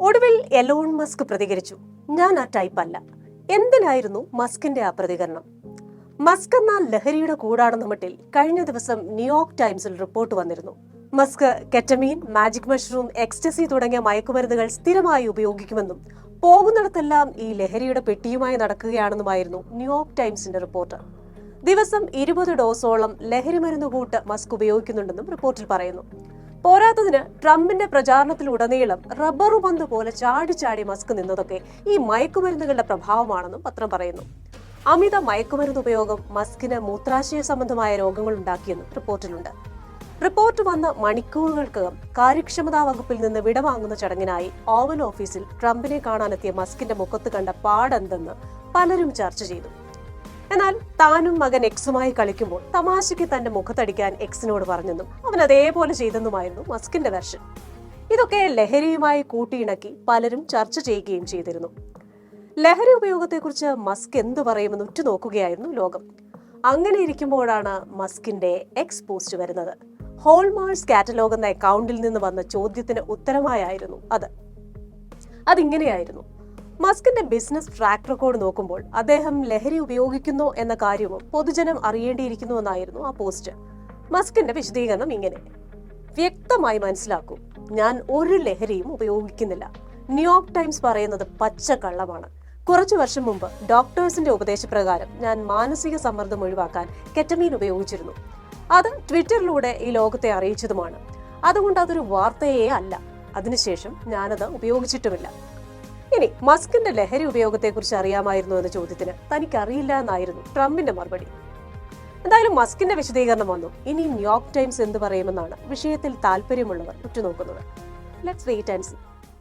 ഒടുവിൽ Elon Musk പ്രതികരിച്ചു. ഞാൻ ആ ടൈപ്പ് അല്ല. എന്തിനായിരുന്നു മസ്കിന്റെ ആ പ്രതികരണം? മസ്ക് എന്ന ലഹരിയുടെ കൂടാണെന്ന മട്ടിൽ കഴിഞ്ഞ ദിവസം ന്യൂയോർക്ക് ടൈംസിൽ റിപ്പോർട്ട് വന്നിരുന്നു. Musk ketamine magic mushroom ecstasy തുടങ്ങിയ മയക്കുമരുന്നുകൾ സ്ഥിരമായി ഉപയോഗിക്കുമെന്നും പോകുന്നിടത്തെല്ലാം ഈ ലഹരിയുടെ പെട്ടിയുമായി നടക്കുകയാണെന്നുമായിരുന്നു ന്യൂയോർക്ക് ടൈംസിന്റെ റിപ്പോർട്ട് ദിവസം ഇരുപത് ഡോസോളം ലഹരി മരുന്ന് കൂട്ട് മസ്ക് ഉപയോഗിക്കുന്നുണ്ടെന്നും റിപ്പോർട്ടിൽ പറയുന്നു. പോരാത്തതിന് ട്രംപിന്റെ പ്രചാരണത്തിലുടനീളം റബ്ബർ പന്ത് പോലെ ചാടി ചാടി മസ്ക് നിന്നതൊക്കെ ഈ മയക്കുമരുന്നുകളുടെ പ്രഭാവമാണെന്നും പത്രം പറയുന്നു. അമിത മയക്കുമരുന്ന് ഉപയോഗം മസ്കിന് മൂത്രാശയ സംബന്ധമായ രോഗങ്ങൾ ഉണ്ടാക്കിയെന്നും റിപ്പോർട്ടിലുണ്ട്. റിപ്പോർട്ട് വന്ന മണിക്കൂറുകൾക്കകം കാര്യക്ഷമതാ വകുപ്പിൽ നിന്ന് വിടവാങ്ങുന്ന ചടങ്ങിനായി ഓവൽ ഓഫീസിൽ ട്രംപിനെ കാണാനെത്തിയ മസ്കിന്റെ മുഖത്ത് കണ്ട പാടെന്തെന്ന് പലരും ചർച്ച ചെയ്തു. എന്നാൽ താനും മകൻ എക്സുമായി കളിക്കുമ്പോൾ തമാശയ്ക്ക് തന്റെ മുഖത്തടിക്കാൻ എക്സിനോട് പറഞ്ഞെന്നും അവൻ അതേപോലെ ചെയ്തെന്നുമായിരുന്നു മസ്കിന്റെ വെർഷൻ ഇതൊക്കെ ലഹരിയുമായി കൂട്ടിയിണക്കി പലരും ചർച്ച ചെയ്യുകയും ചെയ്തിരുന്നു. ലഹരി ഉപയോഗത്തെക്കുറിച്ച് മസ്ക് എന്തു പറയുമെന്ന് ഉറ്റുനോക്കുകയായിരുന്നു ലോകം. അങ്ങനെ ഇരിക്കുമ്പോഴാണ് മസ്കിന്റെ എക്സ് പോസ്റ്റ് വരുന്നത്. ഹോൾമാർസ് കാറ്റലോഗ് എന്ന അക്കൗണ്ടിൽ നിന്ന് വന്ന ചോദ്യത്തിന് ഉത്തരമായായിരുന്നു അത്. അതിങ്ങനെയായിരുന്നു. മസ്കിന്റെ ബിസിനസ് ട്രാക്ക് റെക്കോർഡ് നോക്കുമ്പോൾ അദ്ദേഹം ലഹരി ഉപയോഗിക്കുന്നു എന്ന കാര്യവും പൊതുജനം അറിയേണ്ടിയിരിക്കുന്നുവെന്നായിരുന്നു ആ പോസ്റ്റ്. മസ്കിന്റെ വിശദീകരണം ഇങ്ങനെ. വ്യക്തമായി മനസ്സിലാക്കൂ ഞാൻ ഒരു ലഹരിയും ഉപയോഗിക്കുന്നില്ല. ന്യൂയോർക്ക് ടൈംസ് പറയുന്നത് പച്ചക്കള്ളമാണ്. കുറച്ചു വർഷം മുമ്പ് ഡോക്ടേഴ്സിന്റെ ഉപദേശപ്രകാരം ഞാൻ മാനസിക സമ്മർദ്ദം ഒഴിവാക്കാൻ കെറ്റമീൻ ഉപയോഗിച്ചിരുന്നു. അത് ട്വിറ്ററിലൂടെ ഈ ലോകത്തെ അറിയിച്ചതുമാണ്. അതുകൊണ്ട് അതൊരു വാർത്തയേ അല്ല. അതിനുശേഷം ഞാനത് ഉപയോഗിച്ചിട്ടുമില്ല. ഇനി മസ്കിന്റെ ലഹരി ഉപയോഗത്തെക്കുറിച്ച് അറിയാമായിരുന്നു എന്ന ചോദ്യത്തിന് തനിക്കറിയില്ല എന്നായിരുന്നു ട്രംപിന്റെ മറുപടി. എന്തായാലും മസ്കിന്റെ വിശദീകരണം വന്നു. ഇനി ന്യൂയോർക്ക് ടൈംസ് എന്ത് പറയുമെന്നാണ് വിഷയത്തിൽ താല്പര്യമുള്ളവർ ഉറ്റുനോക്കുന്നത്. Let's wait and C